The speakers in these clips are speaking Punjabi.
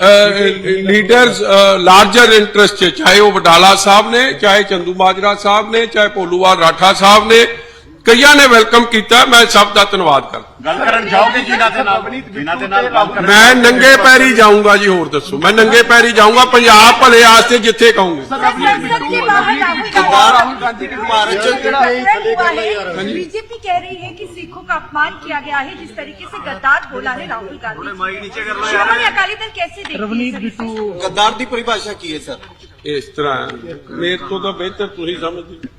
ਲੀਡਰਸ ਲਾਰਜਰ ਇੰਟਰਸਟ ਚਾਹੇ ਉਹ ਵਡਾਲਾ ਸਾਹਿਬ ਨੇ, ਚਾਹੇ ਚੰਦੂ ਮਾਜਰਾ ਸਾਹਿਬ ਨੇ, ਚਾਹੇ ਭੋਲੂਵਾਲ ਰਾਠਾ ਸਾਹਿਬ ਨੇ ਕਈਆਂ ਨੇ ਵੈਲਕਮ ਕੀਤਾ ਮੈਂ ਸਭ ਦਾ ਧੰਨਵਾਦ ਕਰਦਾ ਗੱਲ ਕਰਨ ਜਾਓਗੇ ਜਿਨ੍ਹਾਂ ਦੇ ਨਾਲ ਜਿਨ੍ਹਾਂ ਦੇ ਨਾਲ ਗੱਲ ਕਰਨ ਮੈਂ ਨੰਗੇ ਪੈਰੀ ਜਾਊਂਗਾ ਜੀ ਹੋਰ ਦੱਸੋ ਮੈਂ ਨੰਗੇ ਪੈਰੀ ਜਾਊਂਗਾ ਪੰਜਾਬ ਭਲੇ ਆਸਤੇ ਜਿੱਥੇ ਕਹੋਗੇ संसद के बाहर राहुल गांधी का भारत बीजेपी कह रही है कि सिखों का अपमान किया गया है जिस तरीके से गद्दार बोला है राहुल गांधी श्रोमणी अकाली दल कैसे देखती है ਰਵਨੀਤ सर इसे? ਬਿੱਟੂ ਗੱਦਾਰ ਦੀ ਪਰਿਭਾਸ਼ਾ ਕੀ ਹੈ ਸਰ ਇਸ ਤਰ੍ਹਾਂ ਮੇਰੇ ਤੋਂ ਤਾਂ ਬਿਹਤਰ ਤੁਸੀਂ ਸਮਝਦੇ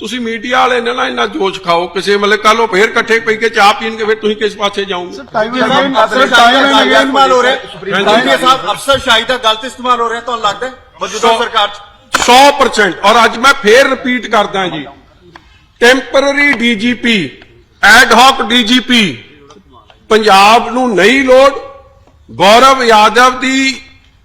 ਤੁਸੀਂ ਮੀਡੀਆ ਵਾਲੇ ਨੇ ਨਾ ਇਹਨਾਂ ਜੋਸ਼ ਖਾਓ ਕਿਸੇ ਮਤਲਬ ਕੱਲ ਉਹ ਫੇਰ ਇਕੱਠੇ ਪਈ ਕੇ ਚਾਹ ਪੀਣਗੇ ਫਿਰ ਤੁਸੀਂ ਕਿਸ ਪਾਸੇ ਜਾਓਗੇ? ਅਫਸਰ ਸ਼ਾਹੀ ਦਾ ਗਲਤ ਇਸਤੇਮਾਲ ਹੋ ਰਿਹਾ। ਹੈ ਸਾਹਿਬ ਅਫਸਰ ਸ਼ਾਹੀ ਦਾ ਗਲਤ ਇਸਤੇਮਾਲ ਹੋ ਰਿਹਾ ਤੁਹਾਨੂੰ ਲੱਗਦਾ ਹੈ? ਮੌਜੂਦਾ ਸੋ- ਸਰਕਾਰ ਚ। 100% ਔਰ ਅੱਜ ਮੈਂ ਫੇਰ ਰਿਪੀਟ ਕਰਦਾ ਜੀ। Temporary DGP ad hoc DGP Punjab ਨੂੰ ਨਹੀਂ ਲੋੜ। ਗੌਰਵ ਯਾਦਵ ਦੀ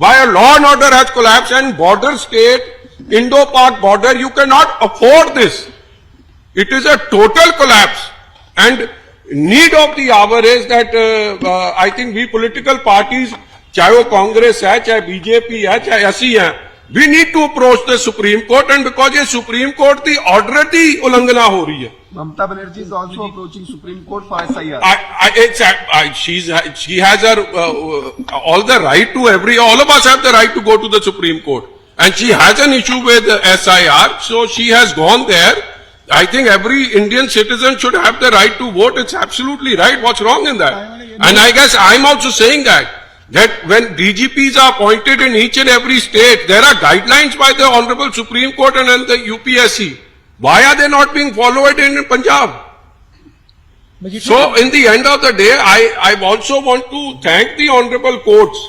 by law order state Indo Pak border you can't afford this it is a total collapse and need of the hour is that I think we political parties چاہے وہ کانگریس ہے چاہے بی جے پی ہے چاہے ایسی ہے we need to approach the Supreme Court because order کی النگنا ہو رہی ہے Mamata Banerjee is also approaching Supreme Court for SIR. I, I, it's, I, she's, she has her, uh, uh, all the right to every, all of us have the right to go to the Supreme Court. And she has an issue with uh, SIR, so she has gone there. I think every Indian citizen should have the right to vote. It's absolutely right. What's wrong in that? And I guess I'm also saying that, that when DGPs are appointed in each and every state, there are guidelines by the Honorable Supreme Court and then the UPSC. Why are they not being followed in Punjab? So in the end of the day, I, I also want to thank the honorable courts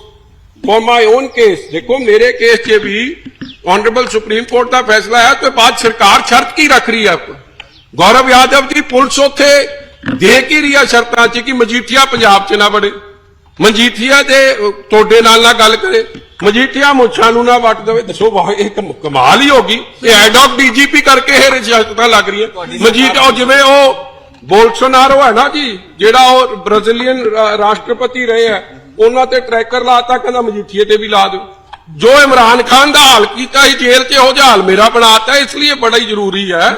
for my own case. देखो मेरे केस 'ਚ ਵੀ honorable supreme court ਦਾ ਫੈਸਲਾ ਹੈ ਤੇ ਬਾਅਦ ਸਰਕਾਰ ਸ਼ਰਤ ਕੀ ਰੱਖ ਰਹੀ ਹੈ ਗੌਰਵ ਯਾਦਵ ਦੀ ਪੁਲਿਸ ਉੱਥੇ ਦੇ ਕੀ ਰਹੀ ਹੈ ਸ਼ਰਤਾਂ 'ਚ ਕਿ ਮਜੀਠੀਆ ਪੰਜਾਬ 'ਚ ਨਾ ਵੜੇ ਮਜੀਠੀਆ ਦੇ ਅਹ, ਤੁਹਾਡੇ ਨਾਲ ਨਾ ਗੱਲ ਕਰੇ ਮਜੀਠੀਆ ਮੁੱਛਾਂ ਨੂੰ ਨਾ ਵੱਟ ਦੇਵੇ ਦੱਸੋ ਵਾਹ ਇਹ ਕਮ- ਕਮਾਲ ਹੀ ਹੋ ਗਈ। ਇਹ ਐਡੌਕ ਡੀਜੀਪੀ ਕਰਕੇ ਇਹ ਰਿਸ਼ਤਤਾਂ ਲੱਗ ਰਹੀਆਂ। ਮਜੀਠੀਆ ਉਹ ਜਿਵੇਂ ਉਹ ਬੋਲਸੋਨਾਰੋ ਹੈ ਨਾ ਜੀ ਜਿਹੜਾ ਉਹ ਬ੍ਰਾਜ਼ੀਲੀਅਨ ਰਾਸ਼ਟਰਪਤੀ ਰਹੇ ਆ ਉਹਨਾਂ ਤੇ ਟਰੈਕਰ ਲਾਤਾ ਕਹਿੰਦਾ ਮਜੀਠੀਏ ਤੇ ਵੀ ਲਾ ਦਿਓ। ਜੋ ਇਮਰਾਨ ਖਾਨ ਦਾ ਹਾਲ ਕੀਤਾ ਸੀ ਜੇਲ੍ਹ 'ਚ ਉਹ ਹਾਲ ਮੇਰਾ ਬਣਾਤਾ ਇਸ ਲਈ ਬੜਾ ਹੀ ਜ਼ਰੂਰੀ ਹੈ।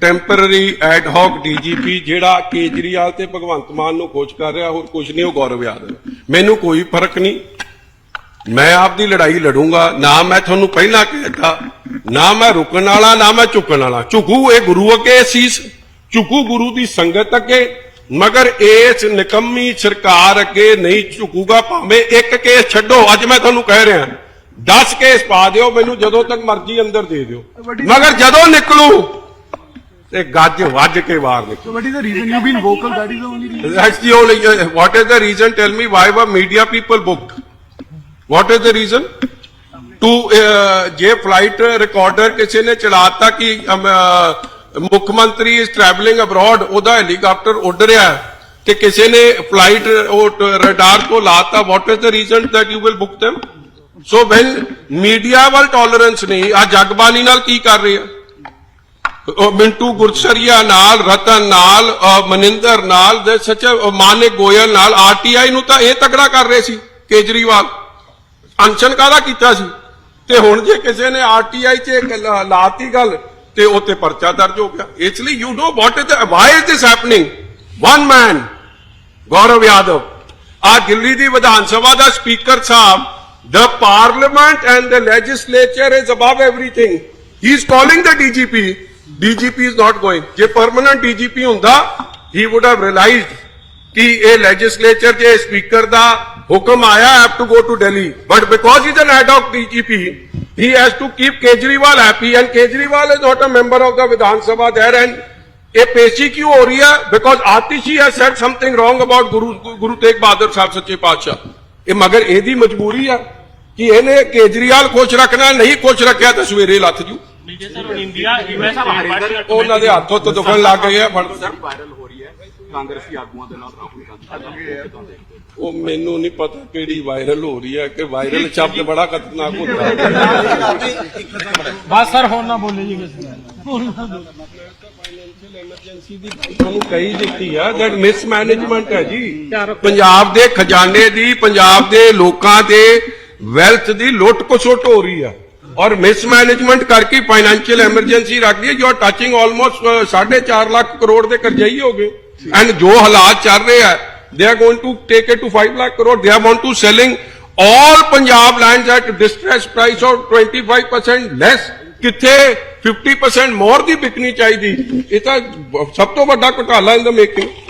ਟੈਂਪਰਰੀ ਐਡ ਹੌਕ ਡੀਜੀਪੀ ਜਿਹੜਾ ਕੇਜਰੀਵਾਲ ਤੇ ਭਗਵੰਤ ਮਾਨ ਨੂੰ ਖੋਜ ਕਰ ਰਿਹਾ ਹੋਰ ਕੁਝ ਨਹੀਂ ਉਹ ਗੌਰਵ ਯਾਦਵ। ਮੈਨੂੰ ਕੋਈ ਫ਼ਰਕ ਨਹੀਂ। ਮੈਂ ਆਪਦੀ ਲੜਾਈ ਲੜੂੰਗਾ ਨਾ ਮੈਂ ਤੁਹਾਨੂੰ ਪਹਿਲਾਂ ਕਹਿਤਾ ਨਾ ਮੈਂ ਰੁਕਣ ਵਾਲਾ ਨਾ ਮੈਂ ਝੁਕਣ ਵਾਲਾ। ਝੁਕੂ ਇਹ ਗੁਰੂ ਅੱਗੇ ਸੀਸ ਝੁਕੂ ਗੁਰੂ ਦੀ ਸੰਗਤ ਅੱਗੇ ਮਗਰ ਇਸ ਨਿਕੰਮੀ ਸਰਕਾਰ ਅੱਗੇ ਨਹੀਂ ਝੁਕੂਗਾ ਭਾਵੇਂ ਇੱਕ ਕੇਸ ਛੱਡੋ ਅੱਜ ਮੈਂ ਤੁਹਾਨੂੰ ਕਹਿ ਰਿਹਾ। 10 ਕੇਸ ਪਾ ਦਿਓ ਮੈਨੂੰ ਜਦੋਂ ਤੱਕ ਮਰਜ਼ੀ ਅੰਦਰ ਦੇ ਦਿਓ। ਮਗਰ ਜਦੋਂ ਨਿਕਲੂ ਤੇ ਗੱਜ ਵੱਜ ਕੇ ਬਾਹਰ ਨਿਕਲੂ So what is the reason you've been vocal? That is the only reason. That's the only. uh, What is the reason? Tell me why were media people booked? What is the reason? To uh, ਜੇ ਫਲਾਈਟ ਰਿਕਾਰਡਰ ਕਿਸੇ ਨੇ ਚਲਾਤਾ ਕਿ ਅਮ, ਅਹ, ਮੁੱਖ ਮੰਤਰੀ ਇਸ ਟਰੈਵਲਿੰਗ ਅਬਰੋਡ ਉਹਦਾ ਹੈਲੀਕਾਪਟਰ ਉੱਡ ਰਿਹਾ ਹੈ ਤੇ ਕਿਸੇ ਨੇ ਫਲਾਈਟ ਉਹ ਰਡਾਰ ਤੋਂ ਲਾਤਾ what is the reason that you will book them so when media ਵੱਲ ਟੋਲਰੈਂਸ ਨਹੀਂ ਆ ਜਗਬਾਨੀ ਨਾਲ ਕੀ ਕਰ ਰਹੇ ਆ ਉਹ ਮਿੰਟੂ ਗੁਰਸਰੀਆ ਨਾਲ, ਰਤਨ ਨਾਲ ਮਨਿੰਦਰ ਨਾਲ ਦੇ ਸੱਚ ਮਾਨਿਕ ਗੋਇਲ ਨਾਲ ਆਰਟੀਆਈ ਨੂੰ ਤਾਂ ਇਹ ਤਗੜਾ ਕਰ ਰਹੇ ਸੀ ਕੇਜਰੀਵਾਲ। ਅਨਸ਼ਨ ਕਾਹਦਾ ਕੀਤਾ ਸੀ? ਤੇ ਹੁਣ ਜੇ ਕਿਸੇ ਨੇ ਆਰਟੀਆਈ 'ਚ ਲਾਤੀ ਗੱਲ, ਤੇ ਉੱਤੇ ਪਰਚਾ ਦਰਜ ਹੋ ਗਿਆ। ਇਸ ਲਈ you know what is why is this happening one man Gaurav Yadav ਆ ਦਿੱਲੀ ਦੀ ਵਿਧਾਨ ਸਭਾ ਦਾ ਸਪੀਕਰ ਸਾਹਿਬ, the parliament and the legislature is above everything he is calling the dgp dgp is not going. ਜੇ permanent dgp ਹੁੰਦਾ he would have realized ਕਿ ਇਹ ਲੈਜਿਸਲੇਚਰ ਜੇ ਸਪੀਕਰ ਦਾ ਹੁਕਮ ਆਇਆ have to go to Delhi but because he is an ad hoc DGP he has to keep kejriwal happy. And kejriwal is not a member of the vidhan sabha there. And ਇਹ ਪੇਸ਼ੀ ਕਿਉਂ ਹੋ ਰਹੀ ਹੈ because Atishi has said something wrong about Guru Guru Tegh Bahadur Sahib ਸੱਚੇ ਪਾਤਸ਼ਾਹ ਇਹ ਮਗਰ ਇਹਦੀ ਮਜਬੂਰੀ ਆ ਕਿ ਇਹਨੇ ਕੇਜਰੀਵਾਲ ਖੁਸ਼ ਰੱਖਣਾ ਨਹੀਂ ਖੁਸ਼ ਰੱਖਿਆ ਤਾਂ ਸਵੇਰੇ ਲੱਥ ਜੂ India, US, state ਉਹਨਾਂ ਦੇ ਹੱਥੋਂ ਤੋਂ ਦੁਖਣ ਲੱਗ ਗਏ ਆ ਫੜ ਵਾਇਰਲ ਹੋ ਰਹੀ ਹੈ। ਕਾਂਗਰਸੀ ਆਗੂਆਂ ਦੇ ਨਾਲ ਰਾਹੁਲ ਗਾਂਧੀ ਉਹ ਮੈਨੂੰ ਨਹੀਂ ਪਤਾ ਕਿਹੜੀ ਵਾਇਰਲ ਹੋ ਰਹੀ ਹੈ ਕਿ ਵਾਇਰਲ ਸ਼ਬਦ ਬੜਾ ਖਤਰਨਾਕ ਹੁੰਦਾ ਹੈ। ਬਸ ਸਰ ਹੁਣ ਨਾ ਬੋਲੇ ਜੀ ਕਿਸੇ ਨਾਲ ਤੁਹਾਨੂੰ ਕਹੀ ਦਿੱਤੀ ਆ ਦੈਟ ਮਿਸਮੈਨੇਜਮੈਂਟ ਹੈ ਜੀ। ਪੰਜਾਬ ਦੇ ਖਜ਼ਾਨੇ ਦੀ ਪੰਜਾਬ ਦੇ ਲੋਕਾਂ ਦੇ ਵੈਲਥ ਦੀ ਲੁੱਟ ਖਸੁੱਟ ਹੋ ਰਹੀ ਆ। ਔਰ ਮਿਸਮੈਨੇਜਮੈਂਟ ਕਰਕੇ ਫਾਈਨੈਂਸ਼ੀਅਲ ਐਮਰਜੈਂਸੀ ਰੱਖ ਲਈ you are touching almost 4.5 lakh crore ਦੇ ਕਰਜਾਈ ਹੋ ਗਏ। ਐਂਡ ਜੋ ਹਾਲਾਤ ਚੱਲ ਰਹੇ ਆ they are going to take it to 5 lakh crore. They are want to selling all Punjab lands at distress price of 25% less ਕਿੱਥੇ 50% more ਦੀ ਵਿਕਣੀ ਚਾਹੀਦੀ? ਇਹ ਤਾਂ ਸਭ ਤੋਂ ਵੱਡਾ ਘੁਟਾਲਾ ਇਨ ਦਾ ਮੇਕਿੰਗ